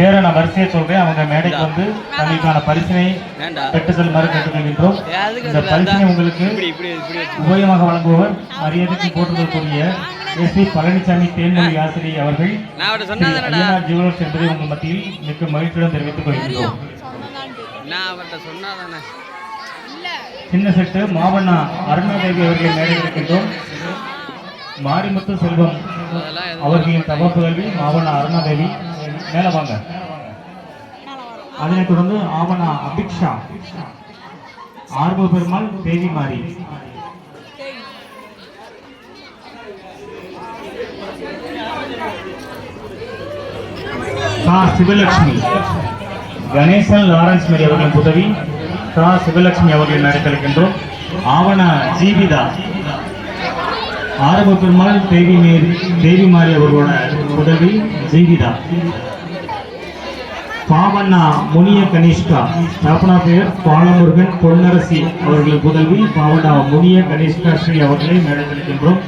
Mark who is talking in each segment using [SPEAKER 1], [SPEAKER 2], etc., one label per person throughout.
[SPEAKER 1] பேரை நான் வரிசையை சொல்றேன். அவங்க மேடைக்கு வந்து தங்களுக்கான பரிசினை பெற்று செல்லுமாறு கேட்டுக்கொள்கின்றோம். இந்த பரிசினை உங்களுக்கு உபயமாக வழங்குபவர் மரியாதைக்கு போற்றுதற்குரிய எஸ். பி. பழனிசாமி தேன்மொழி ஆசிரியர் அவர்கள் ஜுவல்லர்ஸ் என்பதை உங்கள் மத்தியில் மிக்க மகிழ்ச்சியுடன் தெரிவித்துக் கொள்கின்றோம்.
[SPEAKER 2] நான் அவட்ட சொன்னாதானே?
[SPEAKER 1] சின்ன செட்டு மாவண்ணா அருணாதேவி அவர்களை மேடையில் இருக்கின்றோம் மாரிமுத்து செல்வம் அவர்களின் தவப்புதல்வி மாவண்ணா அருணாதேவி. மேல வாங்க. அதனைத் தொடர்ந்து ஆவணா அபிக்ஷா ஆர்வ பெருமாள் தேவி மாறி கா. சிவலட்சுமி. கணேசன் லாரன்ஸ் மேரி அவர்களின் உதவி. கா. சிவலட்சுமி அவர்களின் நடத்தளிக்கின்றோம் ஆவண ஜீவிதா. ஆரம்ப பெருமாள் தேவி மேரி தேவி மாறி அவர்களோட உதவி ஜீவிதா. பாவண்ணா முனிய கனிஷ்கா. ஸ்தாபனா பெயர் பாலமுருகன் பொன்னரசி அவர்கள் புதல்வி பாவண்ணா முனிய கனிஷ்கா ஸ்ரீ அவர்களை மேடம்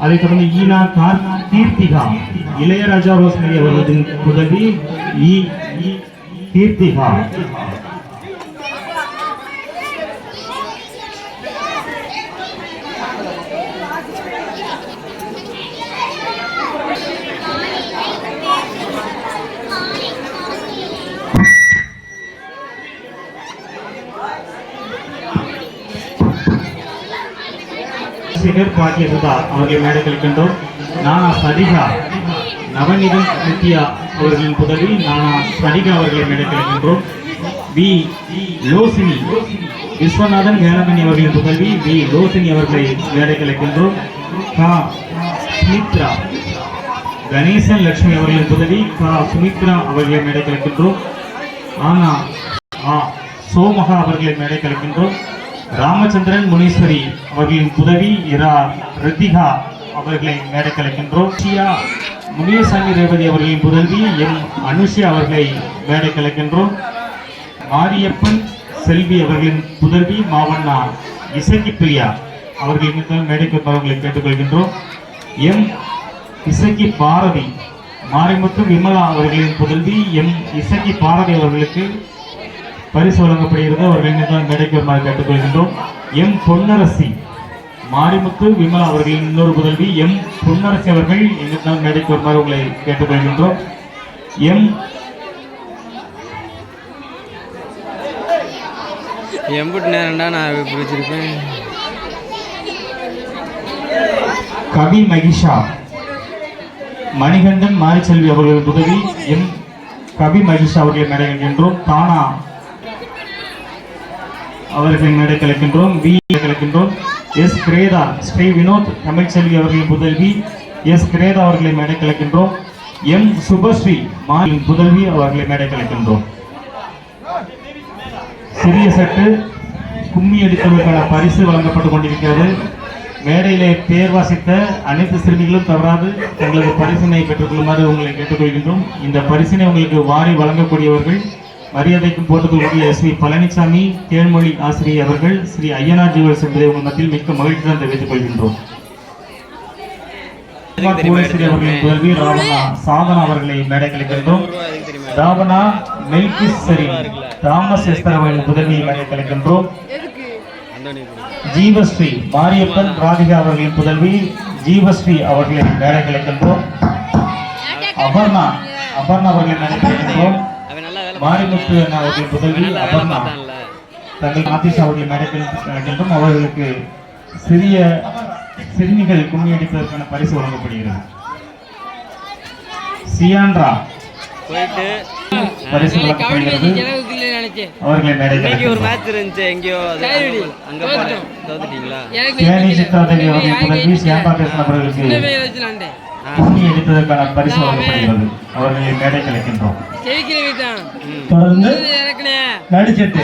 [SPEAKER 1] அதைத் தொடர்ந்து ஈனா கார் கீர்த்திகா இளையராஜா ரோஸ்மரி அவர்களின் புதவி ஈ கீர்த்திகா கீர்த்திகா பாக்கிய சுதா அவர்களை மேடைக்கு நானா சதிகா நவநீதம் நித்யா அவர்களின் புதலில் நானா சதிகா அவர்களை மேடை இருக்கின்றோம் வி. லோசினி விஸ்வநாதன் வேலமணி அவர்களின் புதல்வி வி. லோசினி அவர்களை மேடை இருக்கின்றோம் கா. சுமித்ரா கணேசன் லட்சுமி அவர்களின் புதவி கா. சுமித்ரா அவர்களை மேடை இருக்கின்றோம் ஆனா ஆ. சோமகா அவர்களை மேடை இருக்கின்றோம் ராமச்சந்திரன் முனீஸ்வரி அவர்களின் புதவி இரா ரித்திகா அவர்களை மேடைக்கலைக்கின்றோம். ஷியா முனியசாமி ரேவதி அவர்களின் புதல்வி எம் அனுஷியா அவர்களை மேடைக்கலைக்கின்றோம். மாரியப்பன் செல்வி அவர்களின் புதல்வி மாவண்ணா இசக்கி பிரியா அவர்களின் மேடைக்கு வருவங்களை கேட்டுக்கொள்கின்றோம். எம் இசக்கி பாரதி மாரிமுத்து விமலா அவர்களின் புதல்வி எம் இசக்கி பாரதி அவர்களுக்கு பரிசு வழங்கப்படுகிறது அவர்கள் மீது மேடைக்கு வருமாறு கேட்டுக்கொள்கின்றோம். எம். பொன்னரசி மாரிமுத்து விமலா அவர்களின் இன்னொரு புதல்வி எம். பொன்னரசி அவர்கள் எங்கிருந்தால் மேடைக்கு வருமாறு உங்களை கேட்டுக்கொள்கின்றோம். எம்.
[SPEAKER 2] எம்பிட்டு நேரம்டா நான் இப்படி வச்சிருப்பேன்
[SPEAKER 1] கவி மகிஷா மணிகண்டன் மாரிச்செல்வி அவர்களின் உதவி எம். கவி மகிஷா அவர்களை மேடைக்கின்றோம் தானா அவர்கள் மேடை கலைக்கின்றோம் வி கலைக்கின்றோம். எஸ். கிரேதா ஸ்ரீ வினோத் தமிழ்ச்செல்வி அவர்களின் புதல்வி எஸ். கிரேதா அவர்களை மேடை கலைக்கின்றோம். எம். சுபஸ்ரீ மாலின் புதல்வி அவர்களை மேடை கலைக்கின்றோம். சிறிய சட்டு கும்மி அடித்தவர்களுக்கான பரிசு வழங்கப்பட்டுக் கொண்டிருக்கிறது. மேடையிலே பேர் வாசித்த அனைத்து சிறுமிகளும் தவறாது. தங்களது பரிசினை பெற்றுக்கொள்ளுமாறு உங்களை கேட்டுக்கொள்கின்றோம் இந்த பரிசினை உங்களுக்கு வாரி வழங்கக்கூடியவர்கள் மரியாதைக்கும் போட்டுக்கொள்ளக்கூடிய எஸ் வி பழனிசாமி தேன்மொழி ஆசிரியர் அவர்கள் ஸ்ரீ ஐயனார் ஜீவல்ஸ் என்பதை உங்கள் மத்தியில் மிக்க மகிழ்ச்சியுடன் தெரிவித்துக் கொள்கின்றோம். புதல்வி ராவணா சாதனா அவர்களை ராவணா மெல்கிஸ்வரி தாமஸ் எஸ்தர் அவர்களின் புதல்வியை மேடை கலைக்கின்றோம்
[SPEAKER 2] அந்தோனி
[SPEAKER 1] ஜீவஸ்ரீ மாரியப்பன் ராதிகா அவர்களின் புதல்வி ஜீவஸ்ரீ அவர்களை மேடை கலைக்கின்றோம் அபர்ணா அபர்ணா அவர்களை மேடை மாரிமுத்து அவர்களின்
[SPEAKER 2] வேலை
[SPEAKER 1] அபர்ணா தங்கள் ஆதிஷ் அவர்களை மேடை கலைக்கின்றோம் அவர்களுக்கு சிறிய சிறுமிகள் கும்மி அடிப்பதற்கான பரிசு வழங்கப்படுகிறது. சியான்ரா. பரிசு வழங்கப்படுகிறது. அவர்களை மேடை
[SPEAKER 2] ஒரு மேட்ச் இருந்துச்சு எங்கேயோ அது அங்க தோத்துட்டீங்களா?
[SPEAKER 1] அவர்களின் புதல்வி சியாம்பா கிருஷ்ணன் அவர்களுக்கு கும்மி அடிப்பதற்கான பரிசு வழங்கப்படுகிறது அவர்களை மேடை கலைக்கின்றோம்.
[SPEAKER 2] ம்
[SPEAKER 1] தொடர்ந்து நடிச்சட்டு